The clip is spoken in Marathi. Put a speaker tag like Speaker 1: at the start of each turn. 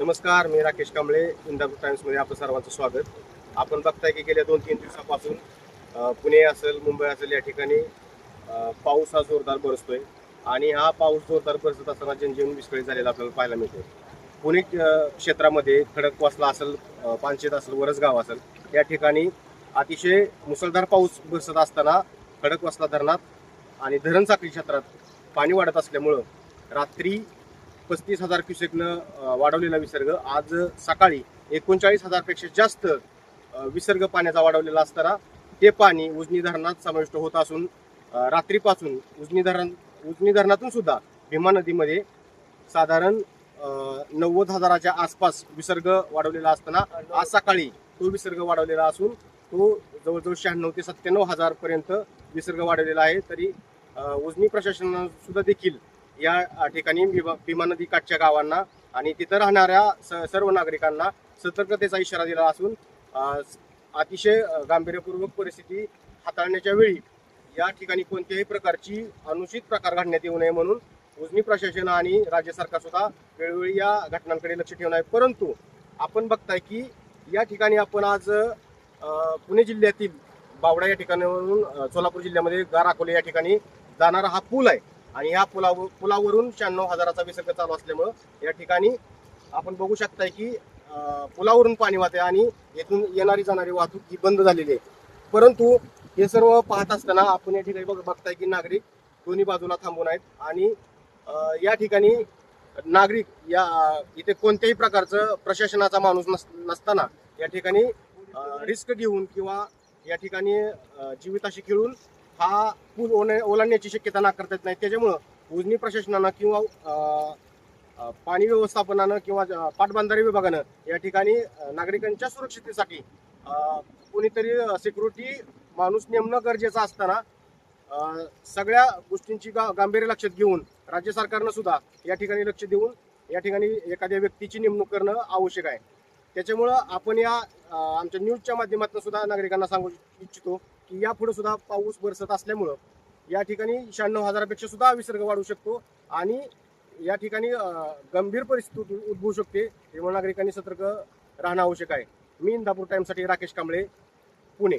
Speaker 1: नमस्कार मी राकेश कांबळे इंदापूर टाइम्समध्ये आपलं सर्वांचं स्वागत. आपण बघताय की गेल्या दोन तीन दिवसापासून पुणे असेल मुंबई असेल या ठिकाणी पाऊस हा जोरदार बरसतोय आणि हा पाऊस जोरदार बरसत असताना जनजीवन विस्कळीत झालेला आपल्याला पाहायला मिळतो पुणे क्षेत्रामध्ये खडकवासला असेल पानशेत असेल वरसगाव असेल या ठिकाणी अतिशय मुसळधार पाऊस बरसत असताना खडकवासला धरणात आणि धरण साखळी क्षेत्रात पाणी वाढत असल्यामुळं रात्री पस्तीस हजार क्युसेकनं वाढवलेला विसर्ग. आज सकाळी एकोणचाळीस हजारपेक्षा जास्त विसर्ग पाण्याचा वाढवलेला असताना ते पाणी उजनी धरणात समाविष्ट होत असून रात्रीपासून उजनी धरण उजनी धरणातून सुद्धा भीमा नदीमध्ये साधारण नव्वद हजाराच्या आसपास विसर्ग वाढवलेला असताना आज सकाळी तो विसर्ग वाढवलेला असून तो जवळजवळ शहाण्णव ते सत्त्याण्णव हजारपर्यंत विसर्ग वाढवलेला आहे. तरी उजनी प्रशासनानं सुद्धा देखील या ठिकाणी भीमा भीमा नदी काठच्या गावांना आणि तिथं राहणाऱ्या स- सर्व नागरिकांना सतर्कतेचा इशारा दिला असून अतिशय गांभीर्यपूर्वक परिस्थिती हाताळण्याच्या वेळी या ठिकाणी कोणत्याही प्रकारची अनुचित प्रकार घडण्यात येऊ नये म्हणून उजनी प्रशासन आणि राज्य सरकार सुद्धा वेळोवेळी या घटनांकडे लक्ष ठेवून आहे. परंतु आपण बघताय की या ठिकाणी आपण आज पुणे जिल्ह्यातील बावडा या ठिकाणावरून सोलापूर जिल्ह्यामध्ये गार अकोले या ठिकाणी जाणारा हा पूल आहे. आणि ह्या पुलावर पुलावरून शहाण्णव हजाराचा विसर्ग चालू असल्यामुळं या ठिकाणी आपण बघू शकताय की पुलावरून पाणी वाहते आणि येथून येणारी जाणारी वाहतूक ही बंद झालेली आहे. परंतु हे सर्व पाहत असताना आपण या ठिकाणी बघ बघताय की नागरिक दोन्ही बाजूला थांबून आहेत आणि या ठिकाणी नागरिक या इथे कोणत्याही प्रकारचं प्रशासनाचा माणूस नस नसताना या ठिकाणी रिस्क घेऊन किंवा या ठिकाणी जीविताशी खेळून हा पूल ओले- ओलांडण्याची शक्यता नाकारता येत नाही. त्याच्यामुळं उजनी प्रशासनानं किंवा पाणी व्यवस्थापनानं किंवा अं, पाटबंधारे विभागानं या ठिकाणी नागरिकांच्या सुरक्षितेसाठी कोणीतरी सिक्युरिटी माणूस नेमणं गरजेचं असताना सगळ्या गोष्टींची गा गांभीर्य लक्षात घेऊन राज्य सरकारनं सुद्धा या ठिकाणी लक्ष देऊन या ठिकाणी एखाद्या व्यक्तीची नेमणूक करणं आवश्यक आहे. त्याच्यामुळं आपण या आमच्या न्यूजच्या माध्यमातून सुद्धा नागरिकांना सांगू इच्छितो की यापुढे सुद्धा पाऊस बरसत असल्यामुळं या ठिकाणी शहाण्णव हजारापेक्षा सुद्धा विसर्ग वाढू शकतो आणि या ठिकाणी गंभीर परिस्थिती उद्भवू शकते तेव्हा नागरिकांनी सतर्क राहणं आवश्यक आहे. मी इंदापूर टाईमसाठी राकेश कांबळे पुणे.